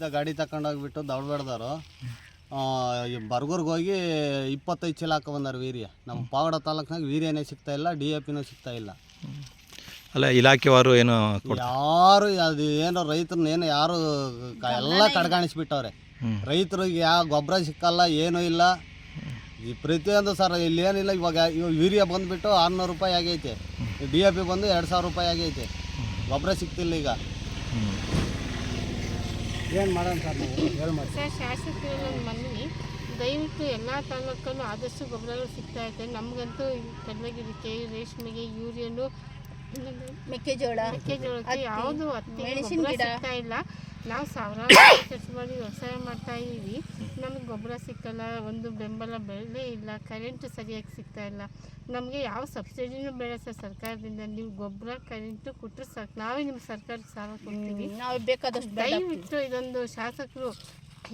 ಇದ್ದ ಗಾಡಿ ತಗೊಂಡೋಗ್ಬಿಟ್ಟು ದೌಡ್ಬೇಡ್ದವರು ಬರ್ಗೂರ್ಗೆ ಹೋಗಿ ಇಪ್ಪತ್ತೈದು ಚೀಲ ಹಾಕೊ ಬಂದಾರ ವೀರ್ಯ. ನಮ್ಮ ಪಾವಡ ತಾಲೂಕ್ನಾಗ ವೀರ್ಯನೇ ಸಿಗ್ತಾ ಇಲ್ಲ ಡಿ ಎ ಪಿನೂ ಸಿಗ್ತಾ ಇಲ್ಲ. ಅಲ್ಲ ಇಲಾಖೆವರು ಏನು ಕೊಡ್ ಯಾರು ಅದು ಏನೋ ರೈತರನ್ನ ಏನು ಯಾರು ಕ- ಎಲ್ಲ ಕಡ್ಗಾಣಿಸ್ಬಿಟ್ಟವ್ರೆ. ರೈತರಿಗೆ ಯಾವ ಗೊಬ್ಬರ ಸಿಕ್ಕಲ್ಲ ಏನೂ ಇಲ್ಲ. ಈ ಪ್ರತಿಯೊಂದು ಸರ್ ಇಲ್ಲಿ ಏನಿಲ್ಲ ಇವಾಗ ಇವಾಗ ಯೂರಿಯಾ ಬಂದುಬಿಟ್ಟು ಆರುನೂರು ರೂಪಾಯಿ ಆಗೈತೆ. ಡಿ ಎ ಪಿ ಬಂದು ಎರಡು ಸಾವಿರ ರೂಪಾಯಿ ಆಗೈತೆ. ಗೊಬ್ಬರ ಸಿಗ್ತಿಲ್ಲ ಈಗ. ಏನು ಮಾಡೋಣ ಸರ್ ನಾವು? ಹೇಳಿ ಮಾಡಿ. ಸರ್ ಶಾಸಕರಲ್ಲಿ ಒಂದು ಮನವಿ ದಯವಿಟ್ಟು ಎಲ್ಲ ತಾಲೂಕಲ್ಲೂ ಆದಷ್ಟು ಗೊಬ್ಬರಗಳು ಸಿಗ್ತಾ ಇದೆ. ನಮಗಂತೂ ಕಡಲೆಗಿರಿಕೆ ರೇಷ್ಮೆಗೆ ಯೂರಿಯನ್ನು ಮೆಕ್ಕೆಜೋಳ ಮೆಕ್ಕೆಜೋಳಕ್ಕೆ ಯಾವುದು ಹತ್ತಿ. ಸಿಗ್ತಾ ಇಲ್ಲ. ನಾವು ಸಾವಿರಾರು ಖರ್ಚು ಮಾಡಿ ವ್ಯವಸಾಯ ಮಾಡ್ತಾ ಇದ್ದೀವಿ. ನಮಗೆ ಗೊಬ್ಬರ ಸಿಕ್ಕಲ್ಲ ಒಂದು ಬೆಂಬಲ ಬೆಲೆ ಇಲ್ಲ ಕರೆಂಟ್ ಸರಿಯಾಗಿ ಸಿಗ್ತಾ ಇಲ್ಲ. ನಮಗೆ ಯಾವ ಸಬ್ಸಿಡಿನೂ ಬೇಡ ಸರ್ ಸರ್ಕಾರದಿಂದ. ನೀವು ಗೊಬ್ಬರ ಕರೆಂಟು ಕೊಟ್ಟರೆ ಸಾಕು. ನಾವೇ ನಿಮ್ಮ ಸರ್ಕಾರಕ್ಕೆ ಸಾಲ ಕೊಡ್ತೀವಿ. ನಾವು ಬೇಕಾದಷ್ಟು ದಯವಿಟ್ಟು ಇದೊಂದು ಶಾಸಕರು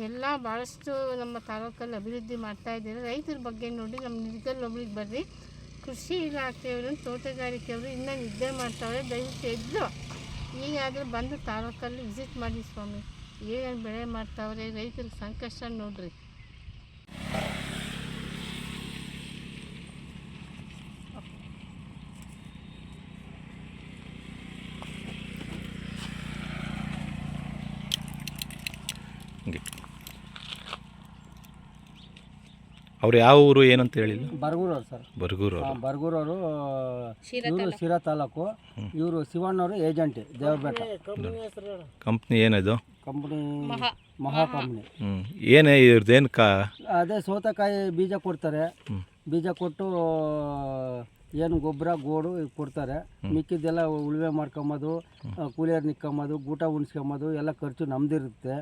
ಎಲ್ಲ ಭಾಳಷ್ಟು ನಮ್ಮ ತಾಲೂಕಲ್ಲಿ ಅಭಿವೃದ್ಧಿ ಮಾಡ್ತಾ ಇದ್ದಾರೆ. ರೈತರ ಬಗ್ಗೆ ನೋಡಿ ನಮ್ಮ ನಿರ್ಗಲ್ ಒಬ್ರಿಗೆ ಬರ್ರಿ. ಕೃಷಿ ಇಲಾಖೆಯವರು ತೋಟಗಾರಿಕೆಯವರು ಇನ್ನೂ ನಿದ್ದೆ ಮಾಡ್ತಾವ್ರೆ. ದಯವಿಟ್ಟು ಎದ್ದು ಈಗಾದರೂ ಬಂದು ತಾಲೂಕಲ್ಲಿ ವಿಸಿಟ್ ಮಾಡಿ ಸ್ವಾಮಿ. ಏನೇನು ಬೆಳೆ ಮಾಡ್ತಾವ್ರೆ? ರೈತ್ರ ಸಂಕಷ್ಟ ನೋಡ್ರಿ. ಅವ್ರು ಯಾವ ಊರು ಏನಂತ ಹೇಳಿಲ್ಲ? ಬರ್ಗೂರವ್ರು ಸರ್. ಬರ್ಗೂರು ಅವರು ಬರ್ಗೂರವರು ಶಿರಾ ಇವರು ಶಿರಾ ತಾಲೂಕು. ಇವರು ಶಿವಣ್ಣವರು ಏಜೆಂಟ್ ದೇವಬೇಟ ಕಂಪ್ನಿ ಏನದು ಕಂಪ್ನಿ ಮಹಾ. ಮಹಾ ಕಂಪ್ನಿ. ಹ್ಞೂ ಏನೇ ಇವ್ರದ್ದೇನು ಕಾ ಅದೇ ಸೌತೆಕಾಯಿ ಬೀಜ ಕೊಡ್ತಾರೆ. ಬೀಜ ಕೊಟ್ಟು ಏನು ಗೊಬ್ಬರ ಗೋಡು ಇವ್ ಕೊಡ್ತಾರೆ. ಮಿಕ್ಕಿದ್ದೆಲ್ಲ ಉಳುವೆ ಮಾಡ್ಕೊಂಬೋದು ಕೂಲಿಯರ್ ನಿಕ್ಕೊಂಬೋದು ಗೂಟ ಉಣ್ಸ್ಕೊಂಬೋದು ಎಲ್ಲ ಖರ್ಚು ನಮ್ದಿರುತ್ತೆ.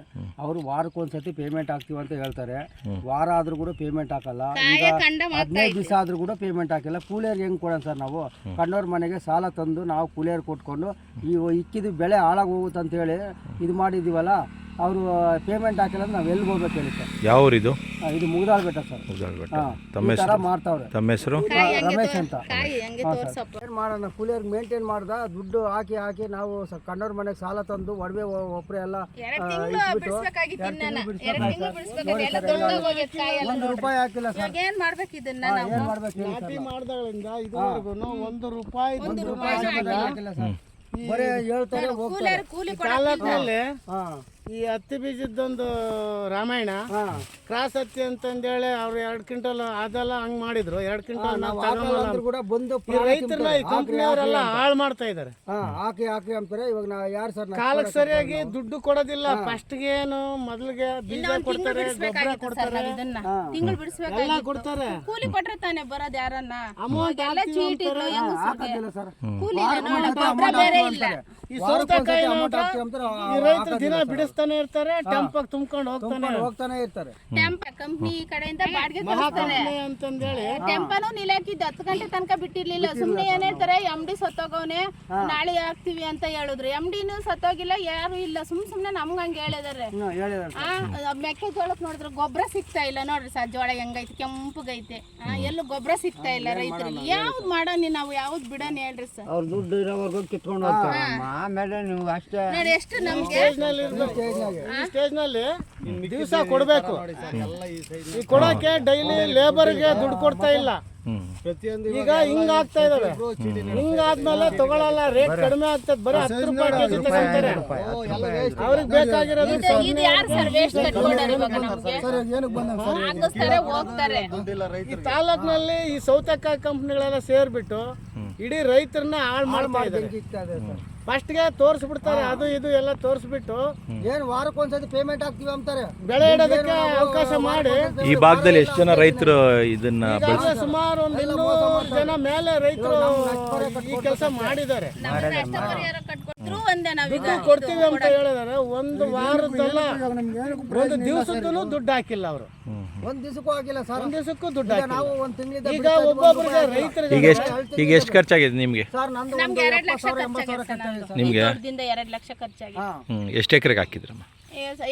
ಅವರು ವಾರಕ್ಕೊಂದ್ಸತಿ ಪೇಮೆಂಟ್ ಹಾಕ್ತೀವಿ ಅಂತ ಹೇಳ್ತಾರೆ. ವಾರ ಆದ್ರೂ ಕೂಡ ಪೇಮೆಂಟ್ ಹಾಕಲ್ಲ. ಈಗ ಹದಿನೈದು ದಿವಸ ಆದ್ರೂ ಕೂಡ ಪೇಮೆಂಟ್ ಹಾಕಿಲ್ಲ. ಕೂಲಿಯರ್ ಹೆಂಗ್ ಕೊಡೋಣ ಸರ್ ನಾವು? ಕಣ್ಣವ್ರ ಮನೆಗೆ ಸಾಲ ತಂದು ನಾವು ಕೂಲಿಯರ್ ಕೊಟ್ಕೊಂಡು ಈ ಇಕ್ಕಿದ ಬೆಳೆ ಹಾಳಾಗಿ ಹೋಗುತ್ತೆ ಅಂತ ಹೇಳಿ ಇದು ಮಾಡಿದ್ದೀವಲ್ಲ? ಅವರು ಪೇಮೆಂಟ್ ಹಾಕಿಲ್ಲ ಅಂದ್ರೆ ನಾವು ಎಲ್ಲಿ ಹೋಗ್ಬೇಕು ಹೇಳಿ ಸರ್? ಯಾವ ಊರಿದು ಆ, ಇದು ಮುಗ್ದಾಳ್ ಬೆಟ್ಟ ಸರ್. ಉದಾಳ್ಬೆಟ್ಟ ಹಾ, ತಮ್ಮ ಈ ಥರ ಹೆಸರು ಮಾಡ್ತಾವ್ರೆ. ತಮ್ಮ ಹೆಸರು? ರಮೇಶ್ ಅಂತ. ಕಾಯಿ ಹಂಗೆ ತೋರ್ಸಪ್ಪ? ಏನು ಮಾಡೋಣ ಕೂಲಿಯರ್ ಮೇಂಟೈನ್ ಮಾಡ್ದ ದುಡ್ಡು ಹಾಕಿ ಹಾಕಿ ನಾವು ಸ- ಕಣ್ಣವ್ರ ಮನೆಗೆ ಸಾಲ ತಂದು ಒಡವೆ ಒಬ್ಬರೇ ಎಲ್ಲ ಎರಡು ಆ, ಇಟ್ಬಿಟ್ಟು ಎರಡು ತಿಂಗ್ಳು ತಿಂಗಳು ಬಿಡಿಸ್ಬೇಕಾಗಿತ್ತು? ಎಲ್ಲ ದೊಡ್ಡೋಗೋಗೈತೆ ಎಲ್ಲ ಒಂದು ರೂಪಾಯಿ ಹಾಕಿಲ್ಲ ಸರ್. ಏನ್ ಮಾಡ್ಬೇಕು ಇದನ್ನ ನಾವು? ಏನು ಮಾಡ್ಬೇಕು ಹೇಳಿ ಸರ್? ನಾವು? ಮಾಡಿದಾಗಳಿಂದ ಇದುವರೆಗೂ ಒಂದು ರೂಪಾಯಿ ಒಂದು ರೂಪಾಯಿ ಹಾಕಿಲ್ಲ. ಸರ್ ಬರೀ ಹೇಳ್ತಾರೆ ಹೋಗ್ತಾರೆ. ಕೂಲಿಯರ್ ಕೂಲಿ ಕೊಡ ಹಾ ಹಾಂ. ಈ ಹತ್ತಿ ಬೀಜದ್ದೊಂದು ರಾಮಾಯಣ ಹಾಂ. ಕ್ರಾಸ್ ಹತ್ತಿ ಅಂತಂದೇಳಿ ಅವ್ರು ಎರಡು ಕ್ವಿಂಟಲ್ ಅದೆಲ್ಲ ಹಂಗ್ ಮಾಡಿದ್ರು. ಎರಡು ಕ್ವಿಂಟಲ್ ಕೂಡ ಬಂದು ಈ ರೈತರನ್ನ ಈ ಕಂಪ್ನಿಯವರೆಲ್ಲ ಹಾಳು ಮಾಡ್ತಾ ಇದ್ದಾರೆ ಹಾಂ ಹಾಕಿ ಹಾಕಿ ಅಂತಾರೆ. ಇವಾಗ ನಾ ಯಾರು ಸರ್ ಕಾಲಕ್ಕೆ ಸರಿಯಾಗಿ ದುಡ್ಡು ಕೊಡೋದಿಲ್ಲ. ಫಸ್ಟ್ಗೆ ಏನು ಮೊದಲಿಗೆ ಬೀಜ ಕೊಡ್ತಾರೆ ಗೊಬ್ಬರ ಕೊಡ್ತಾರೆ. ತಿಂಗಳು ಎಲ್ಲ ಕೊಡ್ತಾರೆ. ಕೂಲಿ ಕೊಟ್ರೆ ತಾನೇ ಬರೋದು ಯಾರನ್ನ? ಅಮೌಂಟ್ ಎಲ್ಲ ಚೀಟಿ ಕೂಲಿ ಬೇರೆ ಇಲ್ಲ. ಈ ಸೌತೆಕಾಯಿ ರೈತರು ದಿನ ಬಿಡಿಸ್ತಾನೆ ಇರ್ತಾರೆ ಟೆಂಪ್ ತುಂಬ್ಕೊಂಡು ಹೋಗ್ತಾನೆ. ಹೋಗ್ತಾನೆ ಇರ್ತಾರೆ. ಟೆಂಪ ಕಂಪ್ನಿ ಕಡೆಯಿಂದ ಬಾಡಿಗೆ ಕಳಿಸ್ತಾರೆ ಮಹಾಕಂಪ್ನಿ ಅಂತಂದೇಳಿ. ಟೆಂಪನು ನಿಲಾಕಿದ್ದು ಹತ್ತು ಗಂಟೆ ತನಕ ಬಿಟ್ಟಿರ್ಲಿಲ್ಲ. ಸುಮ್ಮನೆ ಏನ್ ಹೇಳ್ತಾರೆ ಎಂ ಡಿ ಸತ್ತೋಗವನೆ. ನಾಳೆ ಹಾಕ್ತಿವಿ ಅಂತ ಹೇಳಿದ್ರು. ಎಂ ಡಿನೂ ಸತ್ತೋಗಿಲ್ಲ ಯಾರು ಇಲ್ಲ. ಸುಮ್ ಸುಮ್ನೆ ನಮ್ಗ ಹಂಗೆ ಹೇಳಿದಾರೆ. ಮೆಕ್ಕೆಜೋಳಕ್ ನೋಡಿದ್ರೆ ಗೊಬ್ಬರ ಸಿಗ್ತಾ ಇಲ್ಲ. ನೋಡ್ರಿ ಸರ್ ಜೋಳ ಹೆಂಗೈತೆ ಕೆಂಪಗೈತೆ. ಆ, ಎಲ್ಲೂ ಗೊಬ್ಬರ ಸಿಗ್ತಾ ಇಲ್ಲ ರೈತರಿಗೆ ಯಾವ್ದು ಮಾಡೋಣ ನಾವು ಯಾವ್ದು ಬಿಡೋಣ ಹೇಳ್ರಿ ಸರ್. ಅವ್ರ ದುಡ್ಡು ಇರೋವರೆಗೂ ಕಿತ್ಕೊಂಡು ಹೋಗ್ತಾರೆ. ಆಮೇಲೆ ನೀವು ಅಷ್ಟೇ. ನೋಡಿ ಎಷ್ಟು ನಮ್ಗೆ? ಈ ದಿವಸ ಕೊಡಬೇಕು. ಈ ಕೊಡಕ್ಕೆ ಡೈಲಿ ಲೇಬರ್ಗೆ ದುಡ್ಡು ಕೊಡ್ತಾ ಇಲ್ಲ. ಈಗ ಹಿಂಗ ಆಗ್ತಾ ಇದಾವೆ. ಹಿಂಗಾದ್ಮೇಲೆ ತಗೊಳಲ್ಲ ರೇಟ್ ಕಡಿಮೆ ಆಗ್ತದೆ ಬರೀ ಹತ್ತು ರೂಪಾಯಿ ಕೆಜಿ ತಗೊಂತಾರೆ ಅವ್ರಿಗೆ ಬೇಕಾಗಿರೋದು ಇದು ಇದು ಯಾರು ಸರ್ ವೇಸ್ಟ್ ಕಟ್ಕೊಂಡಾರೆ ಇವಾಗ ನಮ್ಗೆ? ಸರ್ ಏನಕ್ಕೆ ಬಂದ ಸರ್? ಹಾಕಿಸ್ತಾರೆ ಹೋಗ್ತಾರೆ. ಈ ತಾಲೂಕ್ನಲ್ಲಿ ಈ ಸೌತೆಕಾಯಿ ಕಂಪ್ನಿಗಳೆಲ್ಲ ಸೇರ್ಬಿಟ್ಟು ಇಡೀ ರೈತರನ್ನ ಹಾಳು ಮಾಡ್ತಾ ಇದ್ದಾರೆ. ಸರ್. ಫಸ್ಟ್ಗೆ ತೋರಿಸ್ಬಿಡ್ತಾರೆ ಅದು ಇದು ಎಲ್ಲ ತೋರಿಸ್ಬಿಟ್ಟು ಏನು ವಾರಕ್ಕೊಂದ್ಸತಿ ಪೇಮೆಂಟ್ ಹಾಕ್ತೀವಿ ಅಂತಾರೆ. ಬೆಳೆ ಇಡೋದಕ್ಕೆ ಅವಕಾಶ ಮಾಡಿ. ಈ ಭಾಗದಲ್ಲಿ ಎಷ್ಟು ಜನ ರೈತರು ಇದನ್ನ ಈಗಾಗಲೇ ಸುಮಾರು ಒಂದು ಇನ್ನೂರು ಜನ ಮೇಲೆ ರೈತರು ಈ ಕೆಲಸ ಮಾಡಿದ್ದಾರೆ. ನಮ್ಗೆ ನಷ್ಟ ಪರಿಹಾರ ಕಟ್ಕೊಟ್ರು ಒಂದೇ ನಾವೀಗ ದುಡ್ಡು ಕೊಡ್ತೀವಿ ಅಂತ ಹೇಳಿದಾರೆ ಒಂದು ವಾರದಲ್ಲ ಒಂದು ದಿವಸಕ್ಕೂ ದುಡ್ಡು ಹಾಕಿಲ್ಲ ಅವರು. ಒಂದ್ ದಿವಸಕ್ಕೂ ಆಗಿಲ್ಲ ಸರ್. ಒಂದ್ ದಿವಸಕ್ಕೂ ದುಡ್ಡು ಈಗ ಹಾಕಿಲ್ಲ. ನಾವು ಒಂದ್ ತಿಂಗಳಿಂದ ಈಗ ಒಬ್ಬೊಬ್ಬರಿಗೆ ರೈತರಿಗೆ ಈಗ ಎಷ್ಟು ಈಗ ಎಷ್ಟು ಖರ್ಚಾಗಿದೆ ನಿಮಗೆ? ಸರ್ ನಂದು ನಮ್ಗೆ ಎರಡು ಲಕ್ಷ ಸಾವಿರ ಎಂಬತ್ತು ಸಾವಿರ ಖರ್ಚಾಗಿದೆ ಖರ್ಚಾಗಿದೆ ಸರ್. ನಿಮಗೆ? ಎರಡು ಲಕ್ಷ ಖರ್ಚಾಗಿ ಹ್ಞೂ ಎಷ್ಟು ಎಕರೆಗೆ ಹಾಕಿದ್ರಮ್ಮ?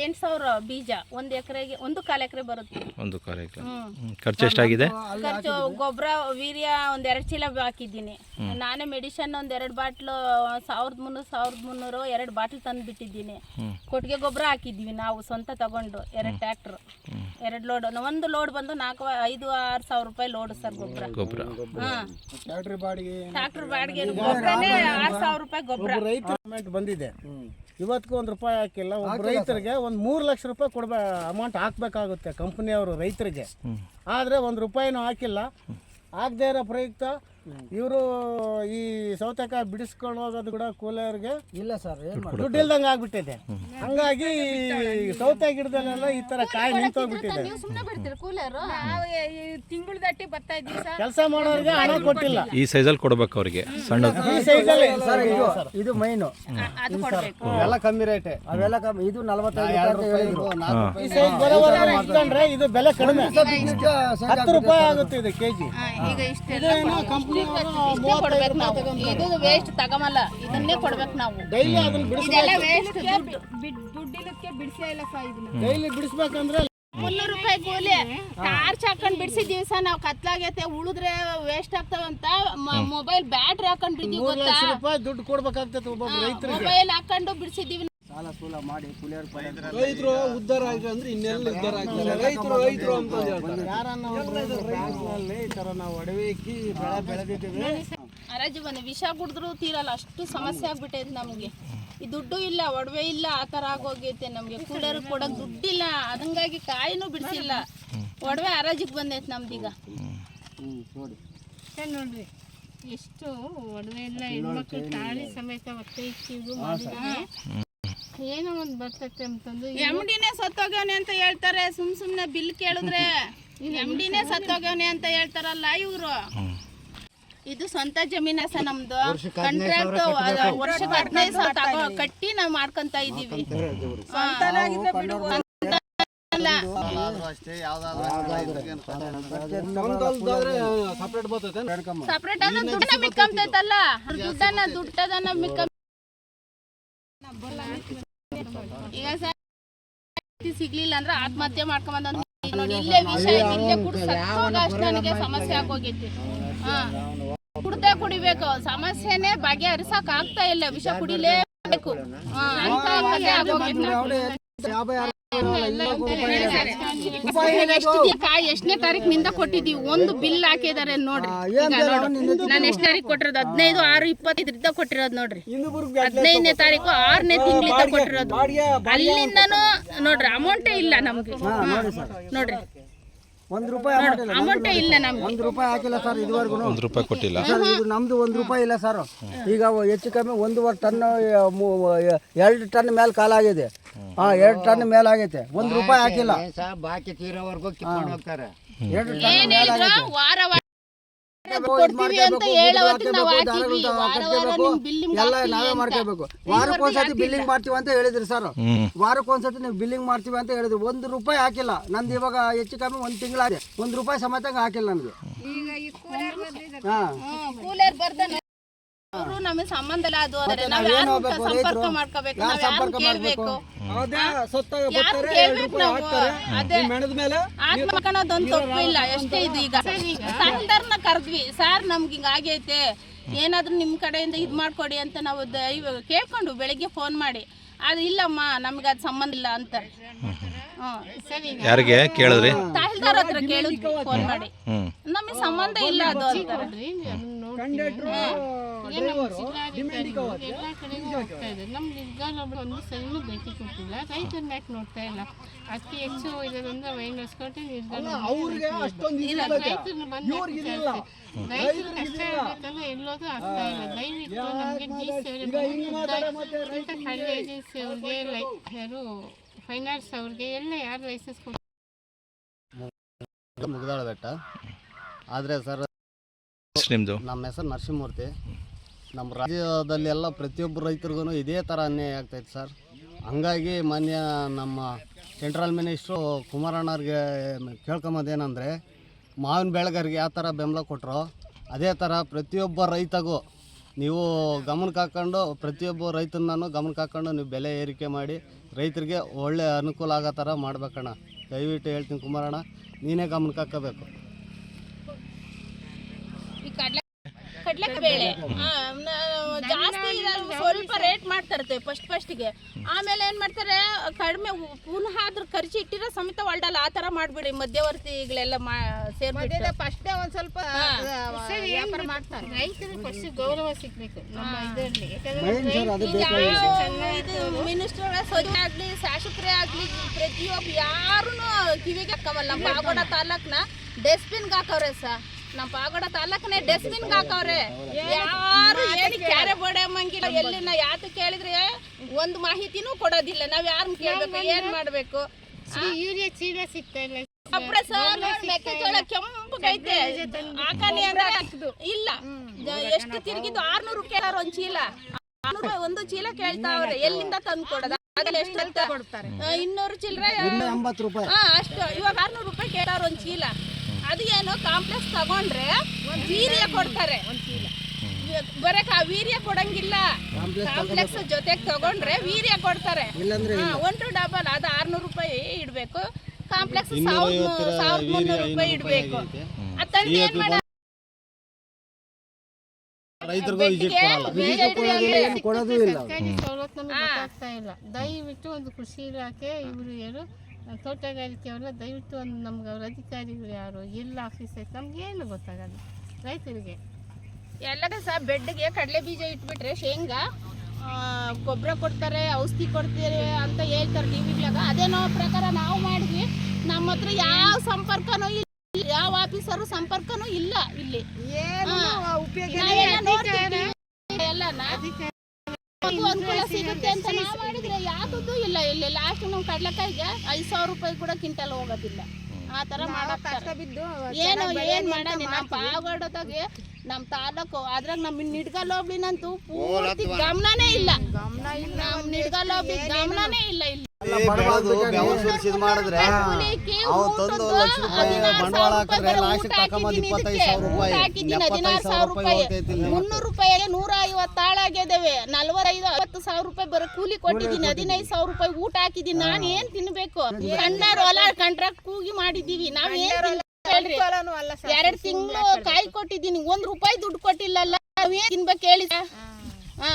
ಎಂಟು ಸಾವಿರ ಬೀಜ. ಒಂದು ಎಕರೆಗೆ ಒಂದು ಕಾಲು ಎಕರೆ ಬರುತ್ತೆ. ಒಂದು ಕಾಲು ಎಕರೆ. ಖರ್ಚು ಎಷ್ಟಾಗಿದೆ? ಖರ್ಚು ಗೊಬ್ಬರ ವೀರ್ಯ ಒಂದು ಎರಡು ಚೀಲ ಹಾಕಿದ್ದೀನಿ. ನಾನೇ ಮೆಡಿಸಿನ್ ಒಂದ್ ಎರಡು ಬಾಟ್ಲು ಸಾವಿರದ ಮುನ್ನೂರು ಸಾವಿರದ ಮುನ್ನೂರು ಎರಡು ಬಾಟ್ಲ್ ತಂದು ಬಿಟ್ಟಿದ್ದೀನಿ. ಕೊಟ್ಟಿಗೆ ಗೊಬ್ಬರ ಹಾಕಿದ್ದೀವಿ ನಾವು ಸ್ವಂತ ತಗೊಂಡು ಎರಡು ಟ್ರಾಕ್ಟರ್ ಎರಡು ಲೋಡ್ ಒಂದು ಲೋಡ್ ಬಂದು ನಾಲ್ಕು ಐದು ಆರು ಸಾವಿರ ರೂಪಾಯಿ ಲೋಡ್ ಸರ್ ಗೊಬ್ಬರ. ಗೊಬ್ಬರ. ಟ್ಯಾಕ್ಟ್ರ್ ಬಾಡಿಗೆ ಟ್ರ್ಯಾಕ್ಟರ್ ಬಾಡಿಗೆ ಗೊಬ್ಬರನೇ ಆರು ಸಾವಿರ ರೂಪಾಯಿ ಗೊಬ್ಬರ. ರೈತ ಬಂದಿದೆ. ಇವತ್ತಿಗೂ ಒಂದು ರೂಪಾಯಿ ಹಾಕಿಲ್ಲ ಒಬ್ಬ ರೈತರಿಗೆ ಒಂದು ಮೂರು ಲಕ್ಷ ರೂಪಾಯಿ ಕೊಡ್ಬೇ ಅಮೌಂಟ್ ಹಾಕ್ಬೇಕಾಗುತ್ತೆ ಕಂಪ್ನಿಯವರು ರೈತರಿಗೆ. ಆದರೆ ಒಂದು ರೂಪಾಯಿನೂ ಹಾಕಿಲ್ಲ. ಆಗದೇ ಇರೋ ಪ್ರಯುಕ್ತ ಇವರು ಈ ಸೌತೆಕಾಯಿ ಬಿಡಿಸ್ಕೊಂಡು ಹೋಗೋದು ಕೂಡ ಕೂಲಿಯವ್ರಿಗೆ ಇಲ್ಲ ಸರ್ ದುಡ್ಡು ಇಲ್ದಂಗೆ ಆಗ್ಬಿಟ್ಟಿದೆ. ಹಂಗಾಗಿ ಈ ಸೌತೆ ಗಿಡದಲ್ಲೆಲ್ಲ ಈ ತರ ಕಾಯಿ ನಿಂತೋಗ್ಬಿಟ್ಟಿದೆ. ಸುಮ್ಮನೆ ಬಿಡ್ತೀರಿ ಕೂಲರು? ನಾವು ತಿಂಗಳು ದಟ್ಟಿ ಬರ್ತಾ ಇದ್ದೀವಿ ಸರ್. ಕೆಲಸ ಮಾಡೋರಿಗೆ ಹಣ ಕೊಟ್ಟಿಲ್ಲ. ಈ ಸೈಜಲ್ಲಿ ಕೊಡ್ಬೇಕು ಅವರಿಗೆ ಸಣ್ಣದು ಈ ಸೈಜಲ್ಲಿ ಸರ್. ಇದು ಇದು ಮೈನು. ಅದು ಕೊಡಬೇಕು. ಎಲ್ಲ ಕಮ್ಮಿ ರೇಟ್. ಅವೆಲ್ಲ ಕಮ್ಮಿ ಇದು ನಲವತ್ತೈದು ರೂಪಾಯಿ ಅಂತ ಹೇಳಿದ್ರು. ಈ ಸೈಜ್ ಬರೋವರೆ ಇದು ಬೆಲೆ ಕಡಿಮೆ. ಹತ್ತು ರೂಪಾಯಿ ಆಗುತ್ತೆ ಇದು ಕೆಜಿ. ಈಗ ಇಷ್ಟೆಲ್ಲ ಇಷ್ಟೇ ಕೊಡ್ಬೇಕು ನಾವು. ಇದು ವೇಸ್ಟ್ ತಗಮಲ್ಲ ಇದನ್ನೇ ಕೊಡ್ಬೇಕು ನಾವು. ಡೈಲಿ ಅದನ್ನ ಬಿಡಿಸ್ ಇದೆಲ್ಲ ವೇಸ್ಟ್ ದುಡ್ಡಿಲಕ್ಕೆ ಬಿಡಿಸೇ ಇಲ್ಲ ಸಹ ಇದನ್ನ. ಡೈಲಿ ಬಿಡಿಸ್ಬೇಕಂದ್ರೆ ಮುನ್ನೂರು ರೂಪಾಯಿ ಕೂಲಿ. ಟಾರ್ಚ್ ಹಾಕೊಂಡ್ ಬಿಡಿಸಿದೀವಿ ಸರ್ ನಾವು ಕತ್ಲಾಗೈತೆ ಉಳಿದ್ರೆ ವೇಸ್ಟ್ ಆಗ್ತಾವಂತ. ಮೊಬೈಲ್ ಬ್ಯಾಟ್ರಿ ಹಾಕೊಂಡ್ ಬಿಡಿದೀವಿ ಗೊತ್ತಾ? ರೂಪಾಯಿ ದುಡ್ಡು ರೈತರಿಗೆ. ಮೊಬೈಲ್ ಹಾಕೊಂಡು ಬಿಡಿಸಿದೀವಿ ಸಾಲ ಸೂಲ ಮಾಡಿ ಕುಲಿಯರ್ ರೈತರು ಉದ್ಧಾರ ಆಗಿದೆ ಅಂದ್ರೆ ಇನ್ನೆಲ್ಲ ಉದ್ಧಾರ ಆಗ್ತಾರೆ. ರೈತರು ರೈತರು ಅಂತ ಹೇಳ್ತಾರೆ. ಯಾರನ್ನ ಬ್ಯಾಂಕ್ನಲ್ಲಿ ಈ ಥರ ನಾವು ಅಡವಿ ಇಕ್ಕಿ ಬೆಳೆ ಬೆಳೆದಿದ್ದೀವಿ. ಹರಾಜು ಬನ್ನಿ ವಿಷ ಕುಡಿದ್ರು ತೀರಲ್ಲ ಅಷ್ಟು ಸಮಸ್ಯೆ ಆಗ್ಬಿಟ್ಟೈತೆ ನಮಗೆ. ಈ ದುಡ್ಡು ಇಲ್ಲ ಒಡವೆ ಇಲ್ಲ ಆ ಥರ ಆಗೋಗೈತೆ ನಮಗೆ. ಕೂಲರ್ ಕೊಡೋಕೆ ದುಡ್ಡಿಲ್ಲ ಅದಂಗಾಗಿ ಕಾಯಿನೂ ಬಿಡಿಸಿಲ್ಲ. ಒಡವೆ ಹರಾಜಿಗೆ ಬಂದೈತೆ ನಮ್ದೀಗ ನೋಡ್ರಿ ಎಷ್ಟು ಒಡವೆ ಇಲ್ಲ ಹೆಣ್ಮಕ್ಳು ತಾಳಿ ಸಮೇತ ಒತ್ತೆ ಇಕ್ಕಿದ್ರು ಮಾಡಿದ್ರೆ ಏನೋ ಒಂದು ಬರ್ತೈತೆ ಅಂತಂದು ಎಂ ಡಿನೇ ಸತ್ತೋಗ್ಯವನೆ ಅಂತ ಹೇಳ್ತಾರೆ. ಸುಮ್ ಸುಮ್ನೆ ಬಿಲ್ ಕೇಳಿದ್ರೆ ಎಂ ಡಿನೇ ಸತ್ತೋಗ್ಯವನೆ ಅಂತ ಹೇಳ್ತಾರಲ್ಲ ಇವರು. ಇದು ಸ್ವಂತ ಜಮೀನ ಸಹ ನಮ್ದು. ಕಂಟ್ರಾಕ್ಟ್ ವರ್ಷಕ್ಕೆ ಹದಿನೈದು ಸಾವಿರ ತಗೋ ಕಟ್ಟಿ ನಾವು ಮಾಡ್ಕೊಂತ ಇದೀವಿ ಸಪ್ರೇಟ್ ಆದ ದುಡ್ಡನ್ನ ಮಿಕ್ಕಂತೈತಲ್ಲ ದುಡ್ಡನ್ನ ದುಡ್ಡದನ್ನ ಮಿಕ್ಕ ಈಗ ಸರ್ ಸಿಗ್ಲಿಲ್ಲ ಅಂದ್ರೆ ಆತ್ಮಹತ್ಯೆ ಮಾಡ್ಕೊಂಬಂದ ನೋಡಿ, ಇಲ್ಲೇ ವಿಷಯ ಇಲ್ಲೇ ಅಷ್ಟು ನನಗೆ ಸಮಸ್ಯೆ ಆಗೋಗೈತಿ ಹಾ. ಕುಡ್ದೇ ಕುಡಿಬೇಕು, ಸಮಸ್ಯೆನೆ ಬಗೆಹರಿಸಕ್ ಆಗ್ತಾ ಇಲ್ಲ, ವಿಷ ಕುಡಿಲೇಬೇಕು. ಅಂತ ಕಥೆ ಆಗೋಗೈತಿ ನಮ್ಗೆ. ಎಷ್ಟು ಕಾಯಿ ಎಷ್ಟನೇ ತಾರೀಕಿನಿಂದ ಕೊಟ್ಟಿದೀವಿ ಒಂದು ಬಿಲ್ ಹಾಕಿದಾರೆ ನೋಡ್ರಿ. ನಾನು ಎಷ್ಟನೇ ತಾರೀಕು ಕೊಟ್ಟಿರೋದು? ಹದಿನೈದು ಆರು ಇಪ್ಪತ್ತೈದರಿಂದ ಕೊಟ್ಟಿರೋದು ನೋಡ್ರಿ. ಹದಿನೈದನೇ ತಾರೀಕು ಆರನೇ ತಿಂಗಳಿಂದ ಕೊಟ್ಟಿರೋದು. ಅಲ್ಲಿಂದನೂ ನೋಡ್ರಿ ಅಮೌಂಟೇ ಇಲ್ಲ ನಮ್ಗೆ. ನೋಡ್ರಿ. ಒಂದು ರೂಪಾಯಿ ಇಲ್ಲ. ನಮ್ಗೆ ಒಂದು ರೂಪಾಯಿ ಹಾಕಿಲ್ಲ ಸರ್ ಇದುವರೆಗೂ. ಒಂದು ರೂಪಾಯಿ ಕೊಟ್ಟಿಲ್ಲ. ಸರ್ ಇದು ನಮ್ದು ಒಂದು ರೂಪಾಯಿ ಇಲ್ಲ ಸರ್ ಈಗ ಹೆಚ್ಚು ಕಮ್ಮಿ ಒಂದೂವರೆ ಟನ್ ಎರಡು ಟನ್ ಮೇಲೆ ಕಾಲಾಗಿದೆ. ಹಾಂ ಎರಡು ಟನ್ ಮೇಲೆ ಆಗೈತೆ. ಒಂದು ರೂಪಾಯಿ ಹಾಕಿಲ್ಲ. ಬಾಕಿ ತೀರೋವರೆಗೂ ಎರಡು ಟನ್ ಮೇಲೆ ಕೊಡ್ತೀವಿ ಅಂತ ಹೇಳೋ ನಾವು ಹಾಕಿದ್ವಿ. ವಾರ ವಾರ ನಿಮ್ ಬಿಲ್ ಎಲ್ಲ ನಾವೇ ಮಾಡ್ಕೋಬೇಕು. ವಾರಕ್ಕೊಂದ್ಸತಿ ಬಿಲ್ಲಿಂಗ್ ಮಾಡ್ತೀವಿ ಅಂತ ಹೇಳಿದ್ರಿ ಸರ್. ವಾರಕ್ಕೊಂದ್ಸತಿ ನೀವು ಬಿಲ್ಲಿಂಗ್ ಮಾಡ್ತೀವಿ ಅಂತ ಹೇಳಿದ್ರು. ಒಂದು ರೂಪಾಯಿ ಹಾಕಿಲ್ಲ. ನಂದು ಇವಾಗ ಹೆಚ್ಚು ಕಮ್ಮಿ ಒಂದು ತಿಂಗಳಾಗಿದೆ. ಒಂದು ರೂಪಾಯಿ ಸಮೇತ ಹಾಕಿಲ್ಲ ನನಗೆ ಹಾಂ. ಕೂಲರ್ ಬರ್ತಾನೆ. ಅವರು ನಮಗೆ ಸಂಬಂಧ ಇಲ್ಲ ಅದು ಆದ್ರೆ ನಾವ್ ಯಾರ್ ಸಂಪರ್ಕ? ಮಾಡ್ಕೋಬೇಕು ನಾವ್ ಯಾರ್ ಸಂಪರ್ಕ ಕೇಳ್ಬೇಕು? ಯಾರು ಕೇಳ್ಬೇಕು ನಾವು? ಅದೇ. ಮೆಣದ ಮೇಲೆ ಆತ್ಮ ಅನ್ನೋದೊಂದು ತಪ್ಪು ಇಲ್ಲ ಎಷ್ಟೇ ಇದು ಈಗ. ಸಾಲದಾರನ ಕರೆದ್ವಿ ಸರ್ ನಮ್ಗೆ ಹಿಂಗ ಆಗೈತೆ. ಏನಾದ್ರೂ ನಿಮ್ ಕಡೆಯಿಂದ ಇದು ಮಾಡ್ಕೊಡಿ ಅಂತ ನಾವು ದೈವ ಕೇಳ್ಕೊಂಡು ಬೆಳಿಗ್ಗೆ ಫೋನ್ ಮಾಡಿ ಅದು ಇಲ್ಲಮ್ಮ ನಮ್ಗೆ ಅದು ಸಂಬಂಧ ಇಲ್ಲ ಅಂತ. ಹ್ಮ್ ಯಾರಿಗೆ ಕೇಳಿದ್ರಿ? ತಹಸೀಲ್ದಾರ್ ಹತ್ರ ಕೇಳಿದ್ವಿ ಫೋನ್ ಮಾಡಿ. ಹ್ಞೂ ನಮಗೆ ಸಂಬಂಧ ಇಲ್ಲ ಅದು ಅಂತಾರೆ ಎಲ್ಲ ಕಡೆಗೂ ಹೋಗ್ತಾ ಇದೆ ನಮ್ಮ ಒಂದು ಸಣ್ಣ ಭೇಟಿ ಕೊಟ್ಟಿಲ್ಲ. ರೈತರ ಮ್ಯಾಕ್ ನೋಡ್ತಾ ಇಲ್ಲ? ಅತಿ ಹೆಚ್ಚು ಇರೋದ್ರಿಂದ ವೈನ್ ಹೊಸ್ಕೊಟ್ಟೆ ನಿರ್ಗಾಲ ರೈತರನ್ನ ಬಂದು ರೈತರು ಕಷ್ಟ ಇರ್ಬೇಕಲ್ಲ ಎಲ್ಲೋದು ಆಗ್ತಾ ಇಲ್ಲ. ದಯವಿಟ್ಟು ನಮಗೆ ಡಿ ಸಿ ಇಂಥ ಖಾಲಿ ಏಜೆನ್ಸಿ ಅವ್ರಿಗೆ ಲೈ ಯಾರು ಫೈನಾನ್ಸ್ ಅವ್ರಿಗೆ ಎಲ್ಲ ಯಾರು ಲೈಸೆನ್ಸ್ ಮುಗ್ದಾಳ ಬೆಟ್ಟ. ಆದ್ರೆ ಸರ್ ನಿಮ್ಮದು ನಮ್ಮ ಹೆಸರು ನರಸಿಂಹಮೂರ್ತಿ. ನಮ್ಮ ರಾಜ್ಯದಲ್ಲೆಲ್ಲ ಪ್ರತಿಯೊಬ್ಬ ರೈತರಿಗೂ ಇದೇ ಥರ ಅನ್ಯಾಯ ಆಗ್ತೈತೆ ಸರ್. ಹಂಗಾಗಿ ಮಾನ್ಯ ನಮ್ಮ ಸೆಂಟ್ರಲ್ ಮಿನಿಸ್ಟ್ರು ಕುಮಾರಣ್ಣವ್ರಿಗೆ ಕೇಳ್ಕೊಂಬೋದೇನಂದರೆ, ಮಾವಿನ ಬೆಳೆಗಾರಿಗೆ ಯಾವ ಥರ ಬೆಂಬಲ ಕೊಟ್ಟರು ಅದೇ ಥರ ಪ್ರತಿಯೊಬ್ಬ ರೈತಗೂ ನೀವು ಗಮನಕ್ಕೆ ಹಾಕ್ಕೊಂಡು ಪ್ರತಿಯೊಬ್ಬ ರೈತನನ್ನು ಗಮನಕ್ಕೆ ಹಾಕ್ಕೊಂಡು ನೀವು ಬೆಲೆ ಏರಿಕೆ ಮಾಡಿ ರೈತರಿಗೆ ಒಳ್ಳೆ ಅನುಕೂಲ ಆಗೋ ಥರ ಮಾಡ್ಬೇಕಣ್ಣ. ದಯವಿಟ್ಟು ಹೇಳ್ತೀನಿ ಕುಮಾರಣ್ಣ, ನೀನೇ ಗಮನಕ್ಕೆ ಹಾಕೋಬೇಕು ಈ ಕಡ್ಲೆ ಕಡ್ಲೆ ಬೇಳೆ ಆ, ಜಾಸ್ತಿ ಸ್ವಲ್ಪ ರೇಟ್ ಮಾಡ್ತಾರೆ ಫಸ್ಟ್ ಫಸ್ಟಿಗೆ ಆಮೇಲೆ ಏನ್ ಮಾಡ್ತಾರೆ ಕಡಿಮೆ ಪುನಃ ಅದ್ರ ಖರ್ಚು ಇಟ್ಟಿರೋ ಸಮೇತ ಒಳ್ಡಲ್ಲ ಆ ತರ ಮಾಡ್ಬಿಡಿ. ಮಧ್ಯವರ್ತಿಗಳೆಲ್ಲ ಮಾ ಸೇರ್ಬಿಟ್ಟು. ಫಸ್ಟ್ ಒಂದ್ ಸ್ವಲ್ಪ ವ್ಯಾಪಾರ ಮಾಡ್ತಾರೆ. ರೈತರಿಗೆ ಫಸ್ಟ್ ಗೌರವ ಸಿಗ್ಬೇಕು ನಮ್ಮ ಇದರಲ್ಲಿ. ಇದು ಮಿನಿಸ್ಟರ್ ಸೋಜಿ ಆಗ್ಲಿ ಶಾಸಕರೇ ಆಗ್ಲಿ ಪ್ರತಿಯೊಬ್ಬ ಯಾರು ಕಿವಿಗೆ ಹಾಕವಲ್ಲ. ಬಾಗೋಡ ತಾಲೂಕ್ನ ಡಸ್ಟ್ಬಿನ್ಗೆ ಹಾಕವ್ರೆ ಸ. ನಮ್ಮ ಪಾಗೋಡ ತಾಲೂಕನೇ ಡಸ್ಟ್ಬಿನ್ ಹಾಕವ್ರೆ ಯಾರು ಏನು ಕ್ಯಾರೆ ಬಡಿಯಮ್ಮಂಗಿಲ್ಲ ಎಲ್ಲಿನ ಯಾತ ಕೇಳಿದ್ರೆ ಒಂದು ಮಾಹಿತಿನೂ ಕೊಡೋದಿಲ್ಲ. ನಾವ್ ಯಾರನ್ನ ಕೇಳ್ಬೇಕು? ಏನ್ ಮಾಡ್ಬೇಕು? ಯೂರಿಯಾ ಚೀಲ ಸಿಗ್ತಾ ಇಲ್ಲ. ಅಪ್ರೆ ಸರ್ ಮೆಕ್ಕೆಜೋಳ ಕೆಂಪಗೈತೆ ಹಾಕಾನಿ ಅಂದ್ರೆ ಇಲ್ಲ. ಎಷ್ಟು ತಿರುಗಿದ್ದು ಆರ್ನೂರು ಕೇಳಾರ ಒಂದ್ ಚೀಲ. ಆರ್ನೂರು ಒಂದು ಚೀಲ ಕೇಳ್ತಾವ್ರೆ ಎಲ್ಲಿಂದ ತಂದು ಕೊಡದ? ಇನ್ನೂರು ಚಿಲ್ಲರೆ ಅಷ್ಟು. ಇವಾಗ ಆರ್ನೂರು ರೂಪಾಯಿ ಕೇಳಾರ ಒಂದ್ ಚೀಲ. ಅದು ಏನು ಕಾಂಪ್ಲೆಕ್ಸ್ ತಗೊಂಡ್ರೆ ವೀರ್ಯ ಕೊಡ್ತಾರೆ. ಬರಕ್ ಆ ಕಾ- ವೀರ್ಯ ಕೊಡಂಗಿಲ್ಲ. ಕಾಂಪ್ಲೆಕ್ಸ್ ಜೊತೆಗೆ ತಗೊಂಡ್ರೆ ವೀರ್ಯ ಕೊಡ್ತಾರೆ. ಹಾ, ಒಂದು ಡಬಲ್ ಅದು ಆರ್ನೂರು ರೂಪಾಯಿ ಇಡ್ಬೇಕು. ಕಾಂಪ್ಲೆಕ್ಸ್ ಸಾವಿರದ ಸಾವಿರದ ಮುನ್ನೂರು ರೂಪಾಯಿ ಇಡ್ಬೇಕು. ಏನ್ ಮಾಡ ರೈತರಿಗೂ ವಿಸಿಟ್ ಕೊಡಲ್ಲ. ಕೊಡೋದು ಇಲ್ಲ. ಸರ್ಕಾರಿ ಸವಲತ್ತು ನಮಗೆ ಗೊತ್ತಾಗ್ತಾ ಇಲ್ಲ. ದಯವಿಟ್ಟು ಒಂದು ಕೃಷಿ ಇಲಾಖೆ ಇವರು ಯಾರು ತೋಟಗಾರಿಕೆ ಅವರ ದಯವಿಟ್ಟು ಒಂದು ನಮ್ಗೆ ಅವ್ರ ಅಧಿಕಾರಿಗಳು ಯಾರು ಎಲ್ಲ ಆಫೀಸ್ ಐತೆ ನಮ್ಗೆ ಏನು ಗೊತ್ತಾಗಲ್ಲ ರೈತರಿಗೆ. ಎಲ್ಲದ ಸಹ ಬೆಡ್ಗೆ ಕಡಲೆ ಬೀಜ ಇಟ್ಬಿಟ್ರೆ ಶೇಂಗಾ ಗೊಬ್ಬರ ಕೊಡ್ತಾರೆ ಔಷಧಿ ಕೊಡ್ತೀರಿ ಅಂತ ಹೇಳ್ತಾರೆ ಟಿ ವಿಗ್ಲಾಗ ಅದೇನೋ ಪ್ರಕಾರ ನಾವು ಮಾಡಿದ್ವಿ. ನಮ್ಮ ಹತ್ರ ಯಾವ ಸಂಪರ್ಕನೂ ಇಲ್ಲ ಯಾವ ಆಫೀಸರು ಸಂಪರ್ಕನೂ ಇಲ್ಲ ಇಲ್ಲಿ. ಎಲ್ಲ ಅನುಕೂಲ ಸಿಗುತ್ತೆ ಅಂತ ನಾವು ಮಾಡಿದ್ರೆ ಯಾವ್ದು ಇಲ್ಲ. ಇಲ್ಲಿ ಲಾಸ್ಟ್ ನಾವು ಕಡ್ಲೆಕಾಯಿಗೆ ಐದು ಸಾವಿರ ರೂಪಾಯಿ ಕೂಡ ಕಿಂಟಲ್ ಹೋಗೋದಿಲ್ಲ. ಆ ತರ ಮಾಡಾಕ್ತಾರೆ ಏನು ಏನು ಮಾಡೋದು ನಮ್ಮ ಪಾವಗಡದಾಗೆ ನಮ್ಮ ತಾಲೂಕು ಅದ್ರಾಗ ನಮ್ಮ ನಿಡ್ಗಲ್ ಹೋಗ್ಲಿನಂತೂ ಪೂರ್ತಿ ಗಮನನೇ ಇಲ್ಲ. ನಮ್ಮ ನಿಡ್ಗಲ್ ಹೋಗ್ಲಿ ಗಮನನೇ ಇಲ್ಲ ಇಲ್ಲಿ. ಮಾಡಿದ್ರೆ ಅವು ಊಟದ್ದು ತಂದು ಲಕ್ಷ ರೂಪಾಯಿ ಬಂಡವಾಳ ಸಾವಿರ ಹಾಕಿದ್ರೆ ರೂಪಾಯಿ ಲಾಸ್ಟ್ ಊಟ ತಕೊಂಬಂದು ಇಪ್ಪತ್ತೈದು ಸಾವಿರ ರೂಪಾಯಿ. ಊಟ ಹಾಕಿದ್ದೀನಿ ಎಪ್ಪತ್ತೈದು ಹದಿನಾರು ಸಾವಿರ ಸಾವಿರ ರೂಪಾಯಿ ರೂಪಾಯಿ. ಹೋಗ್ತೈತಿ ಇಲ್ಲಿ. ಮುನ್ನೂರು ರೂಪಾಯಿಗೆ ನೂರ ಐವತ್ತು ತಾಳಾಗಿದ್ದೇವೆ ನಲ್ವತ್ತೈದು ಐವತ್ತು ಸಾವಿರ ರೂಪಾಯಿ ಬರೋ ಕೂಲಿ ಕೊಟ್ಟಿದ್ದೀನಿ ಹದಿನೈದು ಸಾವಿರ ರೂಪಾಯಿ ಊಟ ಹಾಕಿದ್ದೀನಿ. ನಾನು ಏನ್ ತಿನ್ಬೇಕು? ಸಣ್ಣರು ಹೊಲ ಕಾಂಟ್ರಾಕ್ಟ್ ಕೂಗಿ ಮಾಡಿದೀವಿ ನಾವ್ ಏನ್ ಎರಡ್ ತಿಂಗಳು ಕಾಯಿ ಕೊಟ್ಟಿದ್ದೀನಿ. ಒಂದ್ ರೂಪಾಯಿ ದುಡ್ಡು ಕೊಟ್ಟಿಲ್ಲಲ್ಲ ನಾವೇನ್ ಏನ್ ತಿನ್ಬೇಕು ಹೇಳಿ? ಹಾ.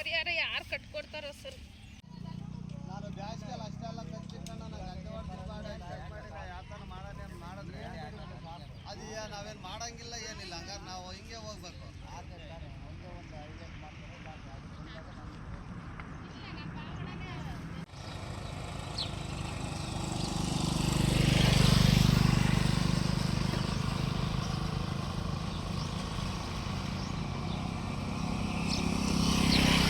ಪರಿಹಾರ ಯಾರು ಕಟ್ಕೊಡ್ತಾರೋ ಸರ್? ನಾನು ಬ್ಯಾಸ್ಗೆಲ್ಲ ಅಷ್ಟೆಲ್ಲ ಖರ್ಚಿಟ್ಕೊಂಡು ನಾನು ಮಾಡೋದೇನು ಮಾಡಿದ್ರೆ ಅದು ನಾವೇನು ಮಾಡಂಗಿಲ್ಲ ಏನಿಲ್ಲ. ಹಂಗಾರೆ ನಾವು ಹಿಂಗೆ ಹೋಗ್ಬೇಕು.